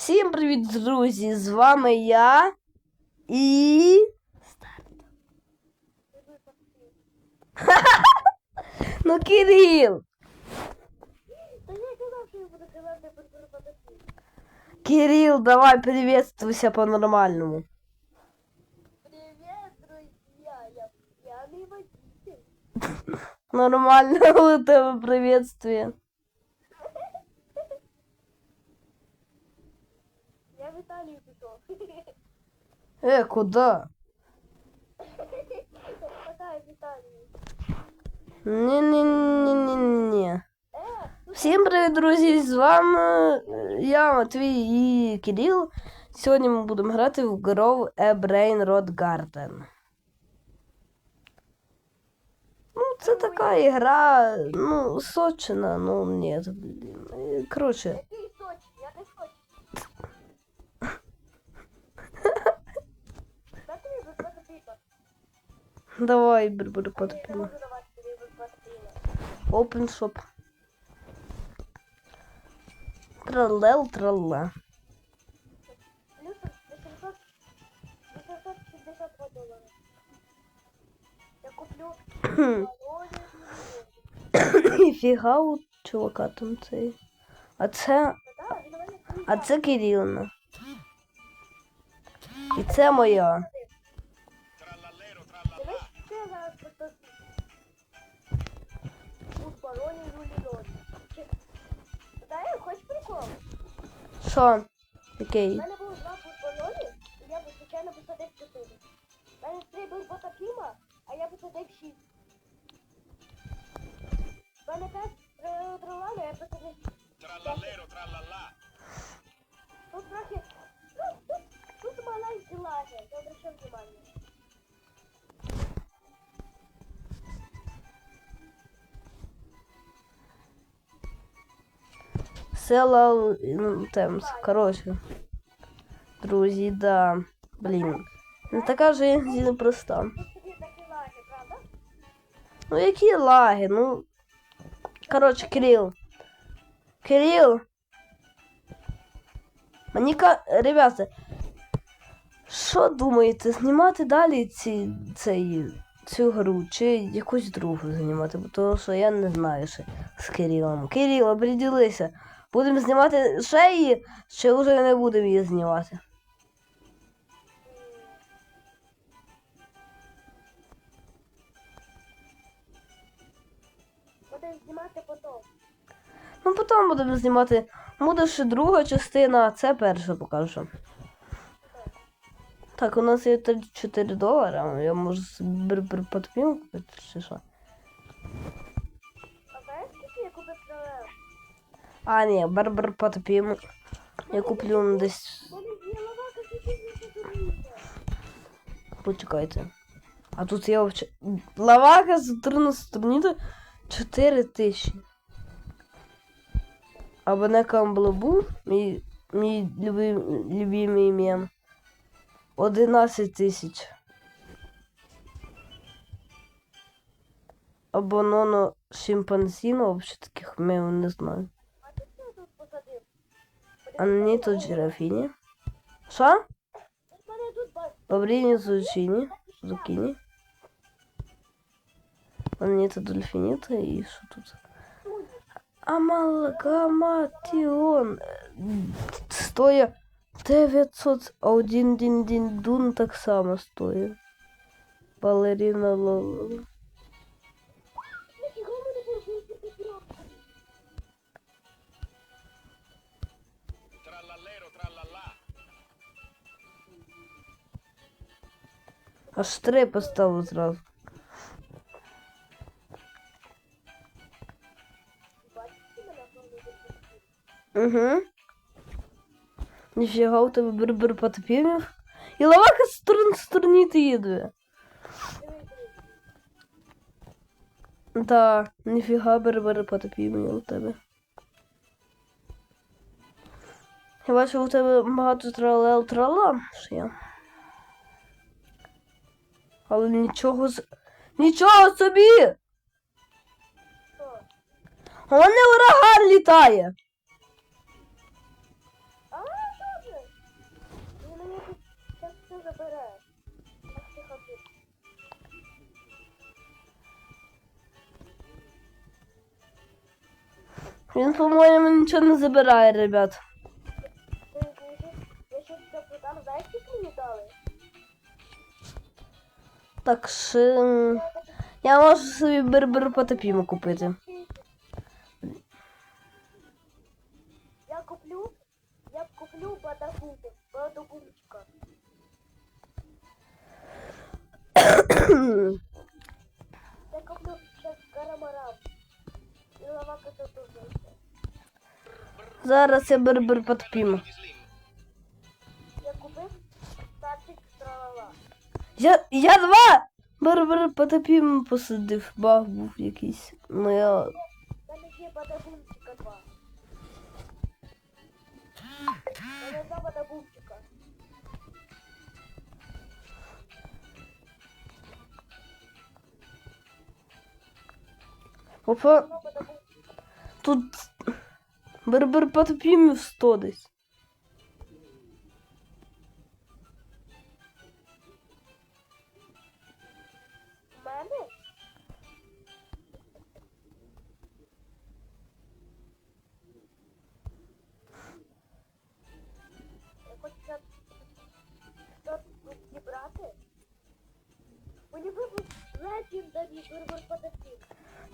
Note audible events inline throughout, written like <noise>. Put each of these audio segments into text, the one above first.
Всім привіт, друзі! З вами я і. <laughs> Ну, Кирил! Та я казав, що я буду казати про фотографію. Кирил, давай приветствуйся по-нормальному. Привіт, друзі! Я п'яний водитель. <laughs> Нормально <laughs> у тебе приветствие. Э, куда? Пока в Італію. Ні-ні-ні-ні-ні. Е, Всім привіт, друзі! З вами е, я, Матвій і Кирил. Сьогодні ми будемо грати в гру A Brain Rot Garden. Ну, це така ігра, ну, сочина, ну ні, блін. Е, Коротше, Давай буду піка. Open shop. Тралел, тралла. Плюс <coughs> 800, 852 долари. Я куплю балони у чувака там цей. А це. А це Кирилна. І це моя. Що? У Який? мене було два футболони, і я б звичайно посадив чотири. У мене три був Ботапіма, а я посадив шість. У мене п'ять тролами, а я посадив Trallallero, trallallà. Тут трохи... Ну, тут, тут маленькі лаги, я обращав внимание. Села ну, Темс. Коротше. Друзі, да. Блін. Не така же непроста. Лаги, правда? Ну які лаги? Ну. Коротше, Кирил. Кирил. Мені ка. Ребята. Що думаєте, знімати далі ці, цей, цю гру чи якусь другу знімати? Бо Тому що я не знаю ще з Кирилом. Кирил, оприділися. Будемо знімати ще її, чи вже не будемо її знімати? Будемо знімати потім. Ну, потім будемо знімати. Буде ще друга частина, а це перша покажу. Так, у нас є 34 долари. Я можу собі подпім купити чи що. А, ні, барбар потопім. Я куплю десь. Почекайте. А тут є вообще. Лавака з 14 сторони 4 тисячі. Або камблобу, мій, мій любим, мем. 11 тисяч. Або ноно шимпанзіно, взагалі таких мемів не знаю. А не тут жирафіні. Що? Ось мене тут бачиш. Бобріні зучині. Зукіні. Аніта дельфініта і що тут? Амалгаматіон. Стоя 900, а один дін дін дун так само стоїть. Балерина Лола. Аж три мене оформив? Угу. Ніфіга у тебе бер-бер потопімів. І лавака з сторони сторони ти їде. Да, ніфіга бер-бер у тебе. Я бачу, у тебе багато тралел трала ще є. Але нічого з... Нічого собі! А не ураган літає! А, добре! Він мені так все забирає. Так ти хотів. По-моєму, нічого не забирає, ребят. Так що. Я можу собі бербер потопімо купити. Я куплю, я куплю бадабунки, бадабунчика. Я куплю сейчас карамарам. І лавака тут. Зараз я бербер потопімо. Я купив статик тралала. Я, я два! Бербер потопімо посадив. Баг був якийсь. Ну я. В мене є два. В два бадабунчика. Опа, тут бербер потопімо 100 десь.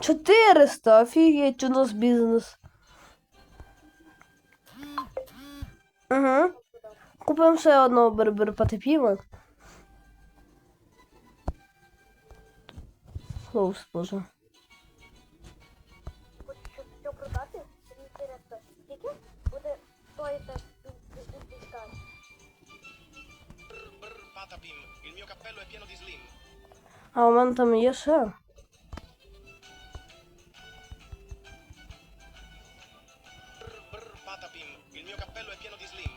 400, офігеть, у нас бізнес. Угу. Купимо ще одного бербер потопімо. Клоус, боже. Patapim. Il mio cappello è pieno di slim. А у мене там є ще. Brr, brr, patapim. Il mio cappello è pieno di slim.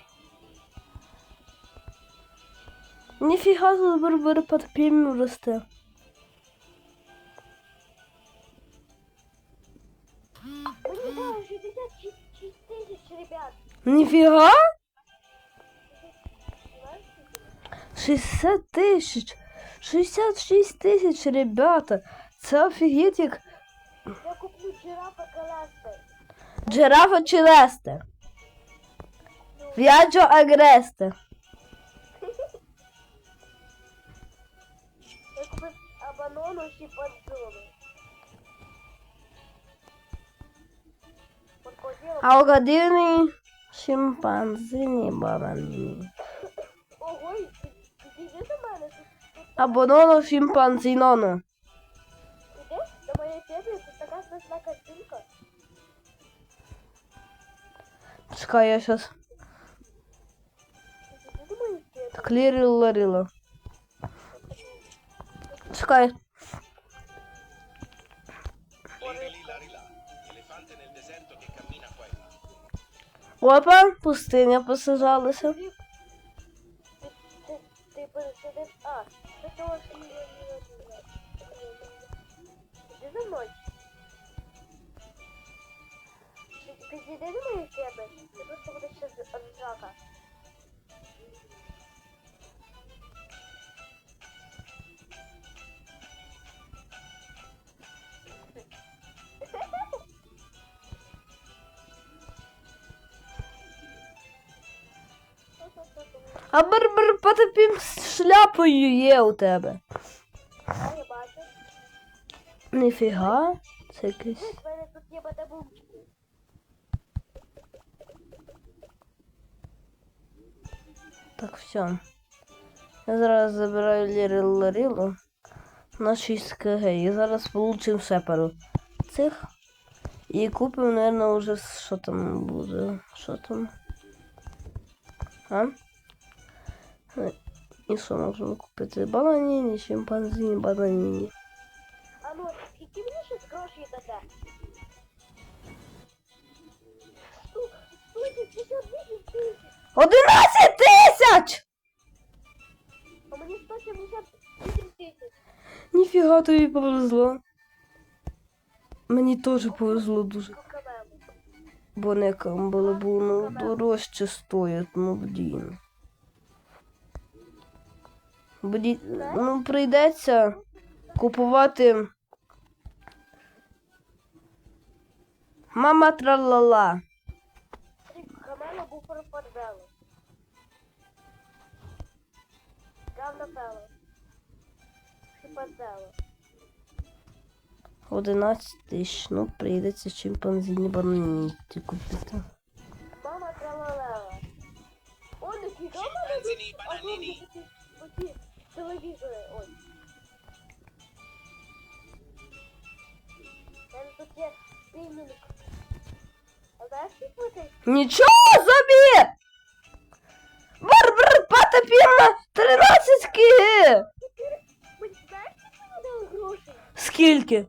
Ніфіга тут бербер потопімо росте. Мені дали 66 тисяч, ребят. Ніфіга? Знаєш, скільки? 60 тисяч. 66 тисяч, ребята. Це офігеть як Я куплю жирафа Каласта. джирафа чи лесте. В'яджо агресте. <laughs> Я купив абанону шимпанзині банані. Тут Абононо шимпанзіноно. іди до моєї феби, тут така смачна картинка. Чекай, я феби. так лірила ларила. Чекай. E. Опа, пустиня посажалася. Ти, ти, ти пересидиш. А, це я не Іди за. Ти- Підійди до моєї феби. Ти просто будеш ще ржака. А бербер потопім з шляпою є у тебе. Я бачу. Ніфіга. Це якийсь. Дивись, мене тут є бадабумчики. Так, все. Я зараз забираю Лірил Ларілу на 6 кг. І зараз получим ще пару цих. І купимо, наверное, уже що там буде. Що там? А? І що можемо купити? Бананіні, шимпанзіні, бананіні. А ну, скільки мені ще грошей дати? 178 тисяч. А мені 178 тисяч. Ніфіга тобі повезло. Мені теж повезло дуже. Бо некам було б ну, дорожче стоять, ну блін. Блін, ну прийдеться купувати Мама тралала. Камело був перепадвело. Гавна пело. 11 тисяч. Ну, прийдеться чимпанзині бананіті купити. Мама тралалела. О, не фіга Scimpanzini bananini. Оці телевізори, ой. Там тут є спінінг. А знаєш, скільки цей Нічого собі! Барбар потопіла 13 кг! Ми знаєш, скільки ми дали грошей? Скільки?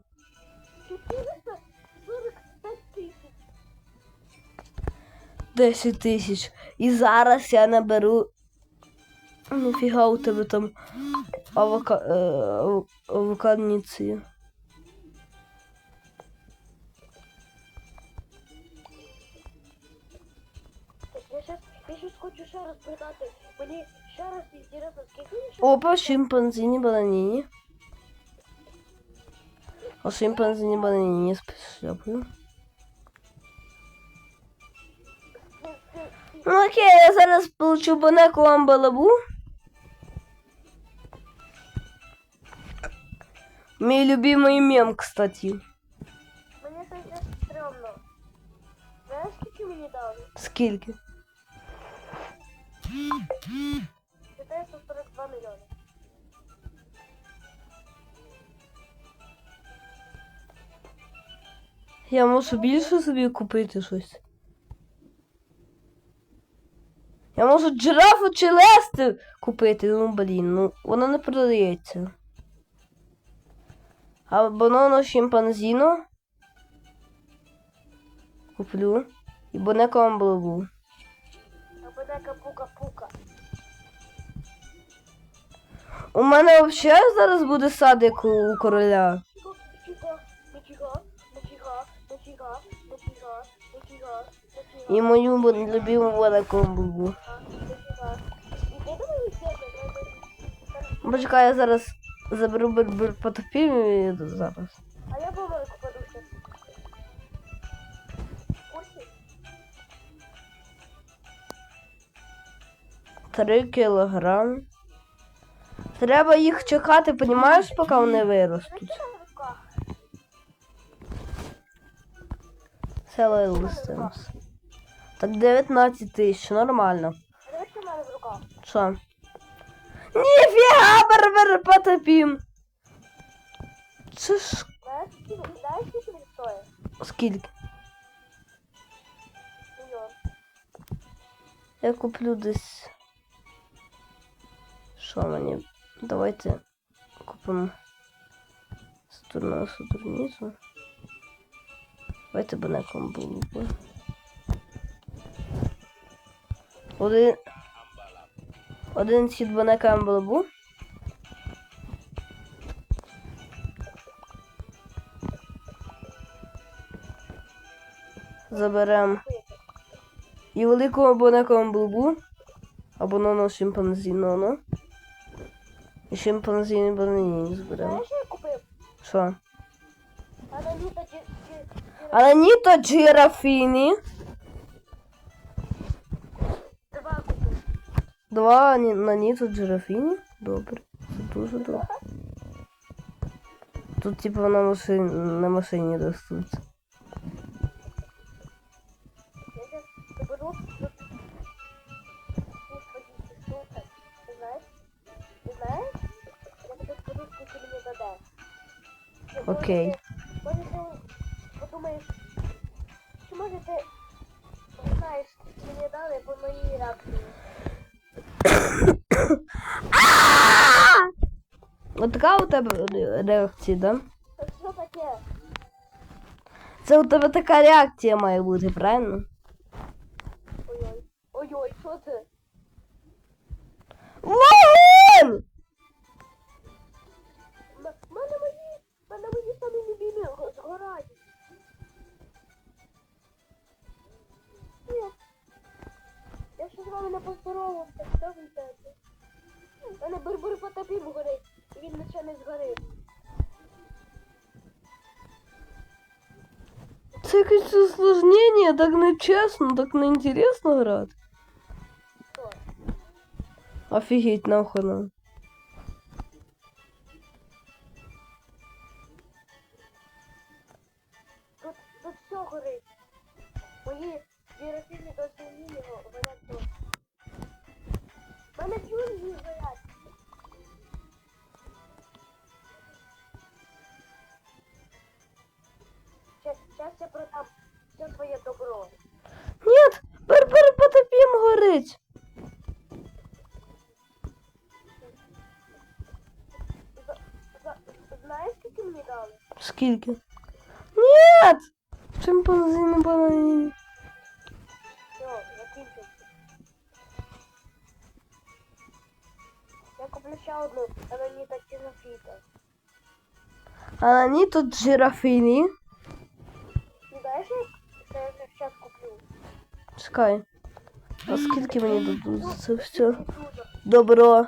445 тисяч. 10 тисяч. І зараз я наберу. Нафіга у тебе там авока... ав- авокадніці. Так, я щас, я щас хочу ще раз продати. Мені ще раз інтересно, скільки я ще... Опа, шимпанзіні бананіні. А шимпанзіні бананіні Ну окей, я зараз получу бонеку амбалабу. Мій любимий мем, кстати. Мені це вже стрьомно. Знаєш, скільки мені дали? Скільки? 442 мільйони. Я можу більше собі купити щось. Можу джирафу чи лести купити, ну блін, ну вона не продається. А банану шимпанзіно куплю. І бонеку амблобу. Або дека пука-пука. У мене взагалі зараз буде сад, як у короля. І мою любиму амблобу. Почекай, я зараз заберу бер потопів і йду зараз. А я сейчас. Курси? Три кілограм. Треба їх чекати, понімаєш, поки вони виростуть. Села листимось. Так 19 тисяч, нормально. Що Ніфіга, барбер потопім. Це ж Знаєш, скільки він стоїть? скільки? Я куплю десь. Що мені? Давайте купимо сторону сатурнізу. Давайте бонеком було. Один. Один сід бонека амбалабу. Заберемо і велику абонеку амбалабу. Або ноно шимпанзі ноно. І шимпанзі банані зберемо. Знаєш, що я купив? Що? А на літо чи... чи... Але ні, то джирафіні. Два на ні, Джерафіні? Добре. Це дуже добре. Тут типа на машині, на машині ростуть. Тебе ре- реакція, да? Що таке? Це у тебе така реакція має бути, правильно? Ой-ой. Ой-ой, що це? Вогонь! Мене мої, мене мої самі любимі го- згорають. Ні. Я ще з вами не поздоровався, що ви? У мене бурбур потопів горить, він ще не згорив. Це якесь усложнення, так нечесно, так неінтересно грати. Що? Офігеть, нахуй нам. Скільки? Нет! Чимпанзини банані. Все, закінчився. Я куплю ще одну, але не такі нафіка. А на тут жирафині. Не знаєш, я зараз куплю? Чекай. А скільки мені дадуть за це все? Добро.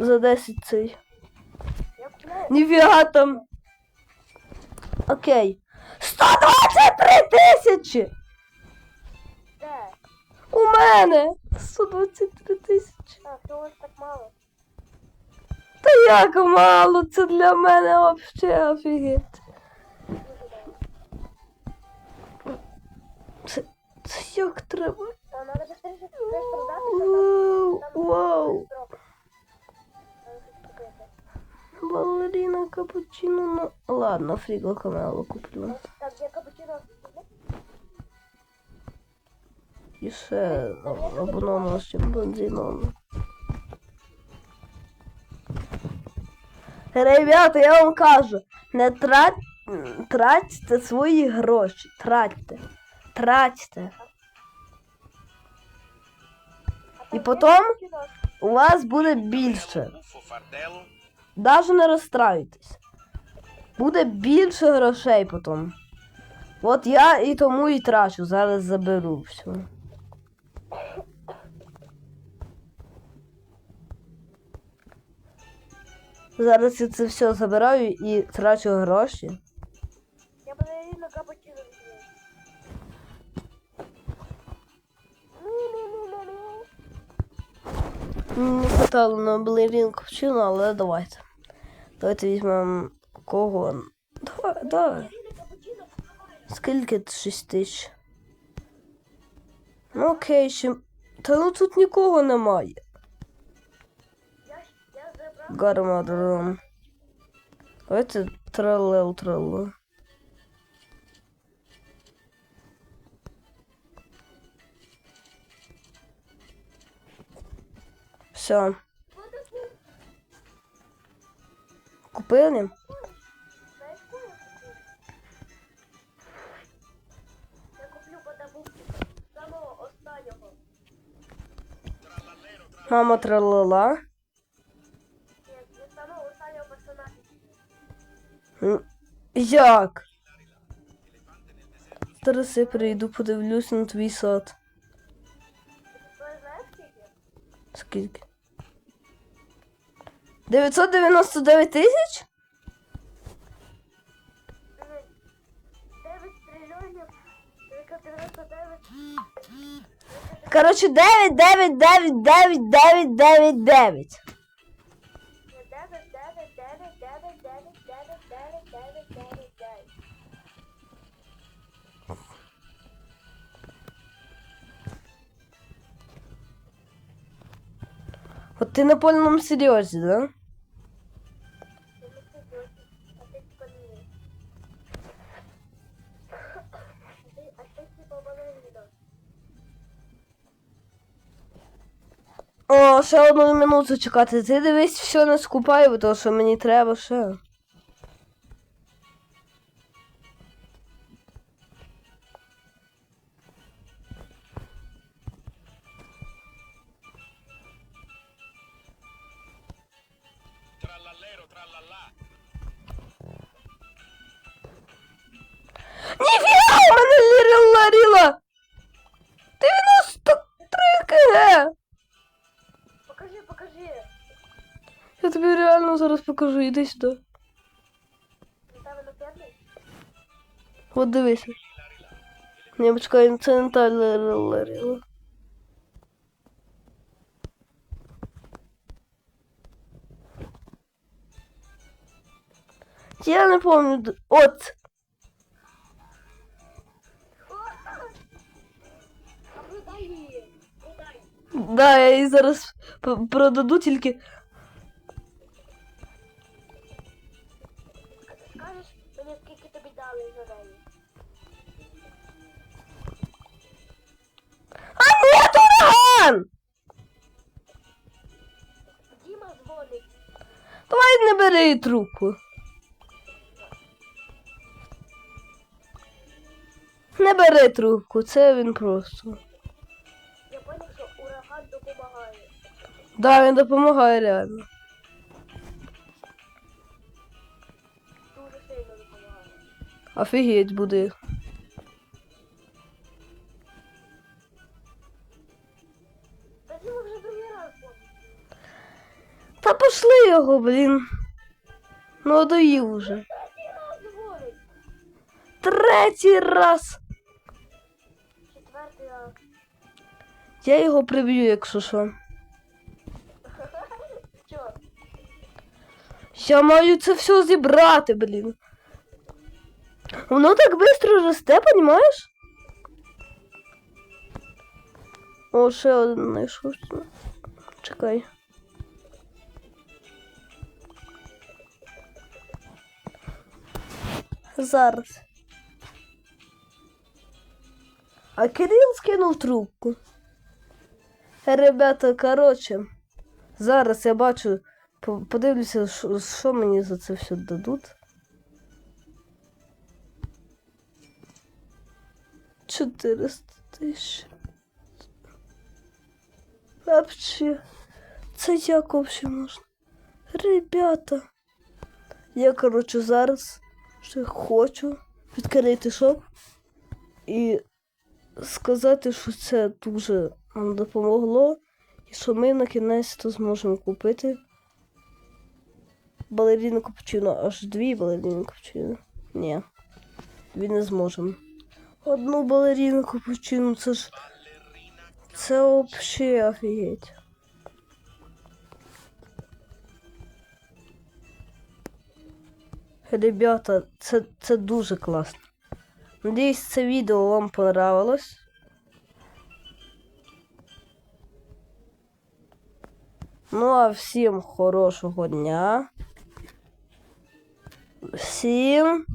За 10 цей. Ніфіга там. Окей. 123 тисячі! Де? У мене! 123 тисячі. А, всього ж так мало. Та як мало, це для мене взагалі офігеть. Це, це як треба? Вау, вау. Балерина капучино. Ну, ладно, фріго камело куплю. Так, я капучино. І ще обнону з чимпанзіном. Ребята, я вам кажу, не трать, тратьте свої гроші. Тратьте. Тратьте. І потім у вас буде більше. Даже не розстраюйтесь. Буде більше грошей потім. От я і тому і трачу, зараз заберу все. Зараз я це все забираю і трачу гроші. Я капучино візьму. Ні-ні-ні-ні-ні. Не хватало на балерин капучино, але давайте. Давайте візьмемо кого. Давай, давай. Скільки? 6 тисяч. Ну окей, ще. Та ну тут нікого немає. Гармадрон. Давайте тралел тралу. Все. Останнього. Мама тралала. Як? Зараз я прийду, подивлюся на твій сад. Скільки? Скільки? 999 тисяч? Дивись, 9 трильйонів, 99, Коротше, 9, 9, 9, 9, 9, 9, 9. 9, 9, 9, 9, 9, 9, 9, 9, 9, 9. Ти, на ти типа да? О, ще одну минуту чекати. Ти дивись, все не скупай, бо то, що мені треба ще. Ніфіга, у мене лірила ріла! 93 кг! Покажи, покажи. Я тобі реально зараз покажу, іди сюди. Стави на перший. От дивися. La Ні, почекай, це не та Ларіла. Я не помню. д- От. А продай її. Продай. Да, я її зараз п- продаду тільки. А ти скажеш мені, скільки тобі дали за неї? А ні, то ураган! Діма дзвонить. Давай не бери її трубку. Не бери трубку, це він просто. Я поняв, що ураган допомагає. Да, він допомагає реально. Дуже сильно допомагає. Офігеть буде. Та Діма вже другий раз дзвонить. Та пошли його, блін. Ну, доїв уже. Третій раз Я його приб'ю, якщо що. Я маю це все зібрати, блін. Воно так швидко росте, понімаєш? О, ще один знайшовся. Чекай. Зараз. А Кирил скинув трубку. Ребята, коротше, зараз я бачу, подивлюся, що, мені за це все дадуть. 400 тисяч. Вообще, це як вообще можна? Ребята, я, коротше, зараз ще хочу відкрити шоп і сказати, що це дуже нам допомогло, і що ми на кінець то зможемо купити балеріну капучино, аж дві балеріни капучино. Ні, дві не зможемо. Одну балеріну капучино, це ж. Це взагалі офігеть. Ребята, це, це дуже класно. Надіюсь, це відео вам понравилось. Ну а всім хорошого дня. Всім.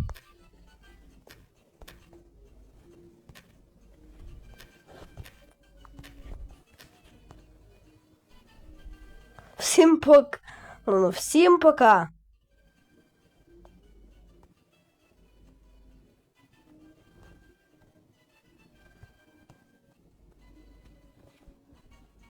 Всім пока. Ну, всім пока.